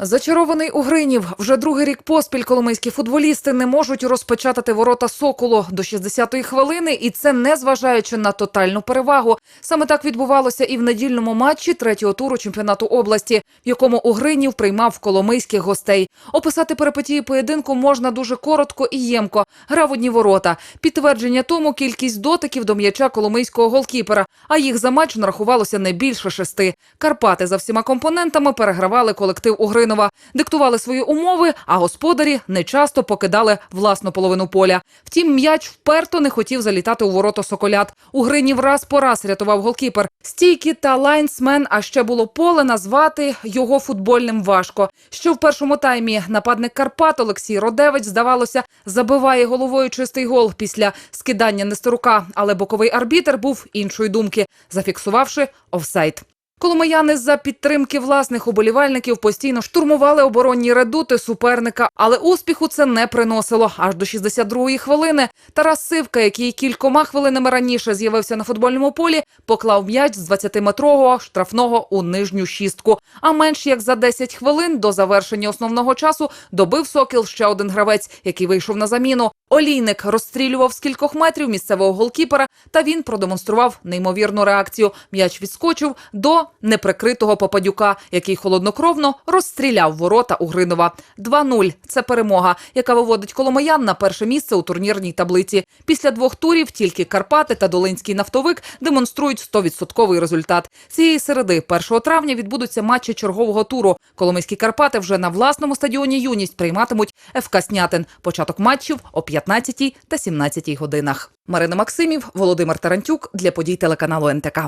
Зачарований Угринів. Вже другий рік поспіль коломийські футболісти не можуть розпечатати ворота Соколу до 60-ї хвилини, і це не зважаючи на тотальну перевагу. Саме так відбувалося і в недільному матчі третього туру чемпіонату області, в якому Угринів приймав коломийських гостей. Описати перипетії поєдинку можна дуже коротко і ємко. Грав одні ворота. Підтвердження тому кількість дотиків до м'яча коломийського голкіпера, а їх за матч нарахувалося не більше шести. Карпати за всіма компонентами перегравали колектив Угринова, диктували свої умови, а господарі нечасто покидали власну половину поля. Втім, м'яч вперто не хотів залітати у ворота соколят. Угринів раз по раз рятував голкіпер. Стійки та лайнсмен, а ще було поле назвати його футбольним важко. Що в першому таймі нападник Карпат Олексій Родевич, здавалося, забиває головою чистий гол після скидання Нестерука, але боковий арбітер був іншої думки, зафіксувавши офсайд. Коломияни за підтримки власних уболівальників постійно штурмували оборонні редути суперника, але успіху це не приносило. Аж до 62-ї хвилини Тарас Сивка, який кількома хвилинами раніше з'явився на футбольному полі, поклав м'яч з 20-метрового штрафного у нижню шістку. А менш як за 10 хвилин до завершення основного часу добив сокіл ще один гравець, який вийшов на заміну. Олійник розстрілював з кількох метрів місцевого голкіпера, та він продемонстрував неймовірну реакцію. М'яч відскочив до неприкритого попадюка, який холоднокровно розстріляв ворота Угринова. 2-0 – це перемога, яка виводить коломиян на перше місце у турнірній таблиці. Після двох турів тільки Карпати та Долинський нафтовик демонструють 100% результат. Цієї середи 1 травня відбудуться матчі чергового туру. Коломийські Карпати вже на власному стадіоні Юність прийматимуть ФК Снятин. Початок матчів о 15 та 17 годинах. Марина Максимів, Володимир Тарантюк для подій телеканалу НТК.